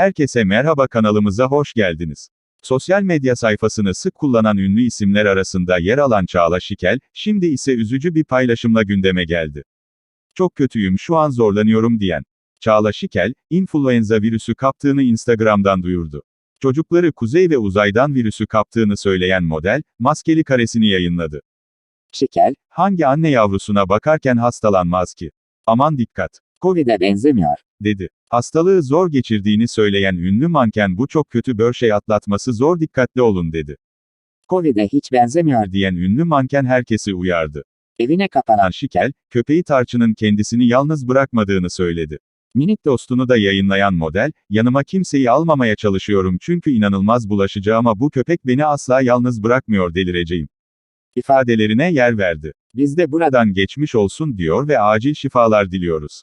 Herkese merhaba kanalımıza hoş geldiniz. Sosyal medya sayfasını sık kullanan ünlü isimler arasında yer alan Çağla Şikel, şimdi ise üzücü bir paylaşımla gündeme geldi. Çok kötüyüm şu an zorlanıyorum diyen. Çağla Şikel, influenza virüsü kaptığını Instagram'dan duyurdu. Çocukları kuzey ve uzaydan virüsü kaptığını söyleyen model, maskeli karesini yayınladı. Şikel, Hangi anne yavrusuna bakarken hastalanmaz ki? Aman dikkat, Covid'e benzemiyor. dedi. Hastalığı zor geçirdiğini söyleyen ünlü manken bu çok kötü bir şey atlatması zor dikkatli olun dedi. Covid'e hiç benzemiyor. Diyen ünlü manken herkesi uyardı. Evine kapanan Şikel, köpeği Tarçın'ın kendisini yalnız bırakmadığını söyledi. Minik dostunu da yayınlayan model, yanıma kimseyi almamaya çalışıyorum çünkü inanılmaz bulaşıcı ama bu köpek beni asla yalnız bırakmıyor delireceğim. ifadelerine yer verdi. Biz de buradan geçmiş olsun diyor ve acil şifalar diliyoruz.